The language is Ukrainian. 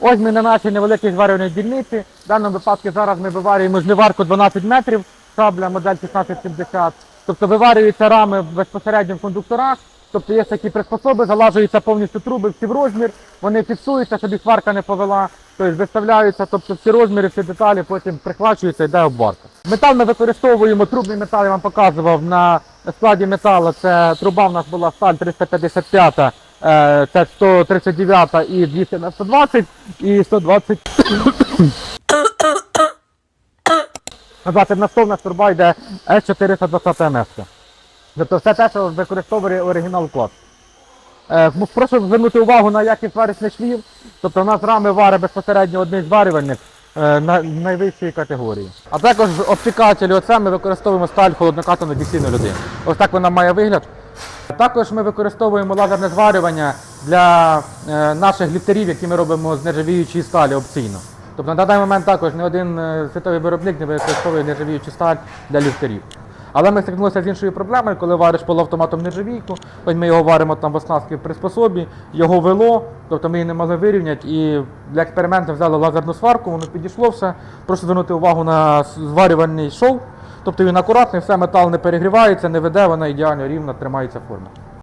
Ось ми на нашій невеликій зварювальній дільниці. В даному випадку зараз ми виварюємо жниварку 12 метрів, шабля модель 1670. Тобто виварюються рами безпосередньо в кондукторах. Тобто є такі приспособи, залажуються повністю труби всі в розмір, вони фіксуються, щоб їх сварка не повела. Тобто виставляються, тобто всі розміри, всі деталі, потім прихвачуються йде обварка. Метал ми використовуємо, трубний метал я вам показував на складі металу. Це труба в нас була сталь 355, е, це 139 і 200 на 120 і 120 на 20 на 100 в нас труба йде S420 МС. Тобто все те, що використовує оригінал клас. Е, прошу звернути увагу на якість варочних швів. Тобто у нас рами вари безпосередньо одних зварювальник е, на найвищої категорії. А також обтікателі оце ми використовуємо сталь холоднокатану дійсійної людини. Ось так вона має вигляд. Також ми використовуємо лазерне зварювання для е, наших ліфтерів, які ми робимо з нержавіючої сталі опційно. Тобто на даний момент також не один е, світовий виробник не використовує нержавіючу сталь для ліфтерів. Але ми стикнулися з іншою проблемою, коли вариш полуавтоматом нержавійку, ми його варимо там в оснастки в приспособі, його вело, тобто ми її не могли вирівняти і для експерименту взяли лазерну сварку, воно підійшло все. Прошу звернути увагу на зварювальний шов, тобто він акуратний, все, метал не перегрівається, не веде, вона ідеально рівно тримається форма.